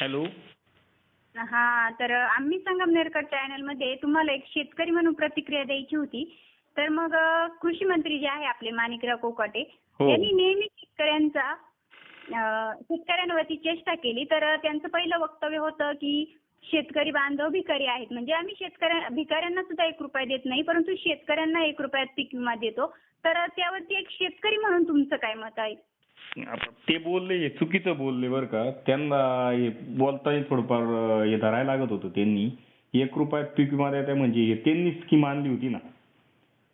Hello. हा तर आम्ही संगमनेरकर चॅनलमध्ये तुम्हाला एक शेतकरी म्हणून प्रतिक्रिया द्यायची होती. तर मग कृषी मंत्री जे आहे आपले माणिकराव कोकाटे हो. यांनी नेहमी शेतकऱ्यांचा अ, शेतकऱ्यांवरती चेष्टा केली. तर त्यांचं पहिलं वक्तव्य होतं की शेतकरी बांधव भिकारी आहेत. म्हणजे आम्ही शेतकऱ्या भिकाऱ्यांना सुद्धा एक रुपया देत नाही परंतु शेतकऱ्यांना एक रुपयात पीक विमा देतो. तर त्यावरती एक शेतकरी म्हणून तुमचं काय मत आहे? ते बोलले हे चुकीचं बोलले बरं का. त्यांना हे बोलताना थोडंफार हे धरायला लागत होतं त्यांनी. एक रुपयात पीक विमा द्यायचा म्हणजे हे त्यांनी स्कीम आणली होती ना.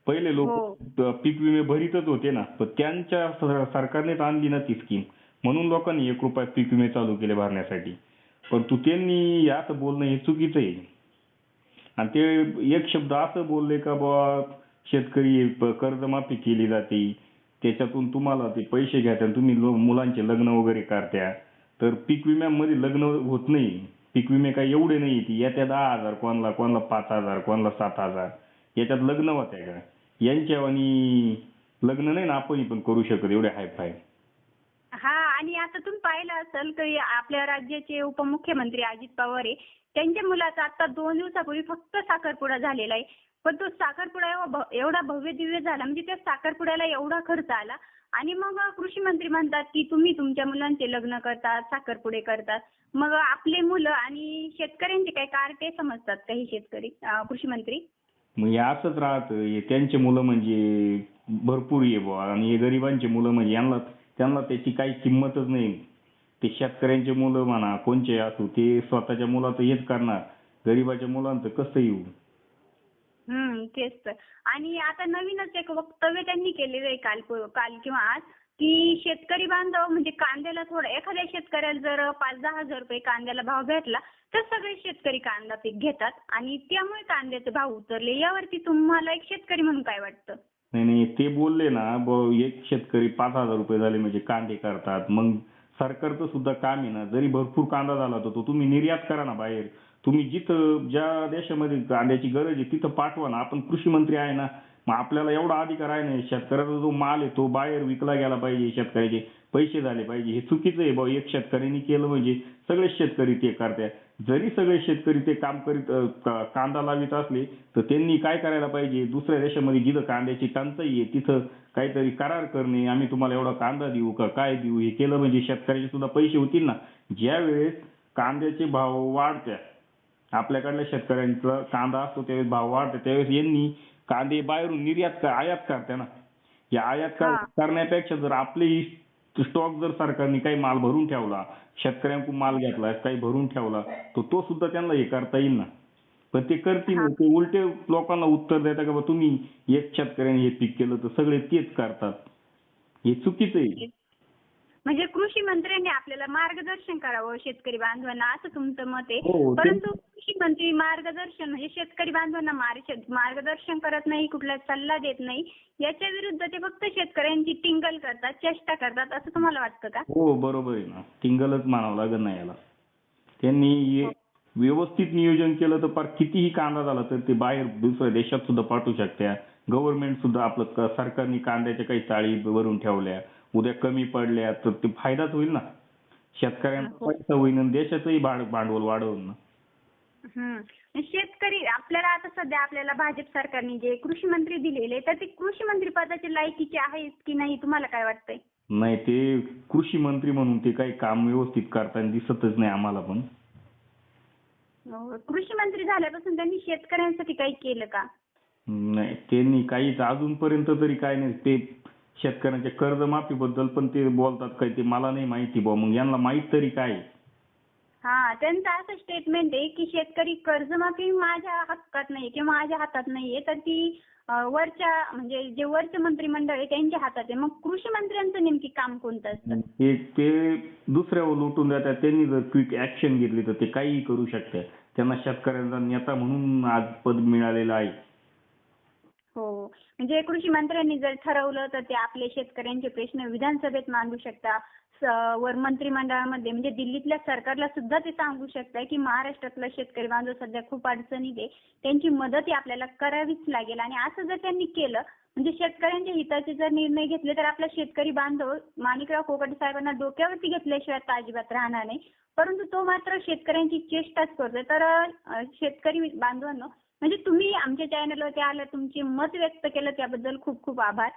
पहिले हो. लोक पीक विमे भरीतच होते ना. पण त्यांच्या सर- सरकारनेच आणली ना ती स्कीम म्हणून लोकांनी एक रुपयात पीक विमे चालू केले भरण्यासाठी. परंतु त्यांनी हे असं बोलणं हे चुकीचं आहे. आणि ते एक शब्द असं बोलले का बुवा शेतकरी प- कर्जमाफी केली जाते. त्याच्यातून तुम्हाला ते पैसे घ्यात्या तुम्ही मुलांचे लग्न वगैरे करत्या तर पीक विम्यामध्ये लग्न होत नाही. पीक विमे काही एवढे नाही ती येत्या दहा हजार कोणाला कोणाला पाच हजार कोणाला सात हजार. याच्यात लग्न होत्या का? यांच्या आणि लग्न नाही ना आपण पण करू शकत एवढे हाय फाय हा आणि आता तुम्ही पाहिलं असेल की आपल्या राज्याचे उपमुख्यमंत्री अजित पवार आहे. त्यांच्या मुलाचा आता दोन दिवसापूर्वी फक्त साखरपुडा झालेला आहे. पण तो साखरपुडा एवढा एवढा भव्य दिव्य झाला म्हणजे त्या साखरपुड्याला एवढा खर्च आला. आणि मग कृषी मंत्री म्हणतात की तुम्ही तुमच्या मुलांचे लग्न करतात साखरपुडे करतात. मग आपले मुलं आणि शेतकऱ्यांचे काय कार्टे समजतात काही शेतकरी कृषी मंत्री? मग हे असंच राहतं. हे त्यांचे मुलं म्हणजे भरपूर आहे बुवा. आणि हे गरिबांचे मुलं म्हणजे यांना त्यांना त्याची काही किंमतच नाही. ते शेतकऱ्यांचे मुलं म्हणा कोणचे असू ते स्वतःच्या मुलाचं हेच करणार. गरिबाच्या मुलांचं कसं येऊ? हम्म तेच तर. आणि आता नवीनच एक वक्तव्य त्यांनी केलेलं आहे काल काल किंवा आज की शेतकरी बांधव म्हणजे कांद्याला थोडं एखाद्या शेतकऱ्याला जर पाच दहा हजार रुपये कांद्याला भाव भेटला तर सगळे शेतकरी कांदा पीक घेतात आणि त्यामुळे कांद्याचे भाव उतरले. यावरती तुम्हाला एक शेतकरी म्हणून काय वाटतं? नाही नाही ते बोलले ना ब एक शेतकरी पाच हजार रुपये झाले म्हणजे कांदे करतात. मग सरकारचं सुद्धा काम आहे ना जरी भरपूर कांदा झाला तर तो तुम्ही निर्यात करा ना बाहेर. तुम्ही जिथं ज्या देशामध्ये कांद्याची गरज आहे तिथं पाठवा ना. आपण कृषी मंत्री आहे ना. मग आपल्याला एवढा अधिकार आहे ना शेतकऱ्याचा जो माल आहे तो बाहेर विकला गेला पाहिजे शेतकऱ्याचे. पैसे झाले पाहिजे. हे चुकीचं आहे भाऊ. एक शेतकऱ्यांनी केलं म्हणजे सगळे शेतकरी ते करतात. जरी सगळे शेतकरी ते काम करीत कांदा लावित असले तर त्यांनी काय करायला पाहिजे? दुसऱ्या देशामध्ये जिथं कांद्याची टंचाई आहे तिथं काहीतरी करार करणे. आम्ही तुम्हाला एवढा कांदा देऊ का? काय देऊ? हे केलं म्हणजे शेतकऱ्याचे सुद्धा पैसे होतील ना. ज्या वेळेस कांद्याचे भाव वाढत्या आपल्याकडल्या शेतकऱ्यांचा कांदा असतो त्यावेळेस भाव वाढते त्यावेळेस यांनी कांदे बाहेरून निर्यात कर- आयात करते ना या आयात कर-. करण्यापेक्षा जर आपले स्टॉक जर सरकारने काही माल भरून ठेवला शेतकऱ्यांकडून माल घेतला काही भरून ठेवला तर तो सुद्धा त्यांना हे करता येईल ना पण ते करतील. ते उलटे लोकांना उत्तर देतात का तुम्ही एक शेतकऱ्याने हे पीक केलं तर सगळे तेच करतात हे चुकीचं आहे म्हणजे कृषी मंत्र्यांनी आपल्याला मार्गदर्शन करावं शेतकरी बांधवांना असं तुमचं मत आहे. हो, ते- परंतु कृषी मंत्री मार्गदर्शन म्हणजे शेतकरी बांधवांना मार्ग- मार्गदर्शन करत नाही कुठला सल्ला देत नाही याच्या विरुद्ध ते फक्त शेतकऱ्यांची टिंगल करतात चेष्टा करतात असं तुम्हाला वाटतं का? हो बरोबर आहे ना. टिंगलच मानावं लागेल ना याला. त्यांनी हे व्यवस्थित नियोजन केलं तर फार कितीही कांदा झाला तर ते बाहेर दुसऱ्या देशात सुद्धा पाठवू शकत्या. गव्हर्नमेंट सुद्धा आपलं क- सरकारने कांद्याच्या काही चाळी भरून ठेवल्या. उद्या कमी पडल्या तर ते फायदाच होईल ना शेतकऱ्यांचा हो. पैसा होईल आणि देशाचंही भांड- भांडवल वाढवून ना हम्म. शेतकरी आपल्याला आता सध्या आपल्याला भाजप सरकारने जे कृषी मंत्री दिलेले तर ते कृषी मंत्री पदाचे लायकीचे आहेत की नाही तुम्हाला काय वाटतंय नाही ते कृषी मंत्री म्हणून ते काही काम व्यवस्थित करताना दिसतच नाही आम्हाला पण हो. कृषी मंत्री झाल्यापासून त्यांनी शेतकऱ्यांसाठी काही केलं का नाही त्यांनी काहीच अजूनपर्यंत तरी काय नाही ते शेतकऱ्यांच्या कर्जमाफीबद्दल पण ते बोलतात काय ते मला नाही माहिती बुवा. मग यांना माहीत तरी काय? हा त्यांचं असं स्टेटमेंट आहे की शेतकरी कर्जमाफी माझ्या हक्कात नाही किंवा माझ्या हातात नाहीये तर ती अं, वरच्या म्हणजे जे वरचे मंत्रिमंडळ आहे त्यांच्या हातात आहे. मग कृषी मंत्र्यांचं नेमकी काम कोणतं असतं? ते ते दुसऱ्यावर लुटून देतात त्यांनी जर क्विक ऍक्शन घेतली तर ते काहीही करू शकतात. त्यांना शेतकऱ्यांचा नेता म्हणून आज पद मिळालेलं आहे. हो म्हणजे कृषी मंत्र्यांनी जर ठरवलं तर ते आपले शेतकऱ्यांचे प्रश्न विधानसभेत मांडू शकता. वर मंत्रिमंडळामध्ये म्हणजे दिल्लीतल्या सरकारला सुद्धा ते सांगू शकताय की महाराष्ट्रातला शेतकरी बांधव सध्या खूप अडचणीत आहे. त्यांची मदत ही आपल्याला करावीच लागेल. आणि असं जर त्यांनी केलं म्हणजे शेतकऱ्यांच्या हिताचे जर निर्णय घेतले तर आपला शेतकरी बांधव माणिकराव कोकाटे साहेबांना डोक्यावरती घेतल्याशिवाय तर अजिबात राहणार नाही. परंतु तो मात्र शेतकऱ्यांची चेष्टाच करतोय. तर शेतकरी बांधवांनो म्हणजे तुम्ही आमच्या चॅनलवरती आलं तुमचे मत व्यक्त केलं त्याबद्दल खूप खूप आभार.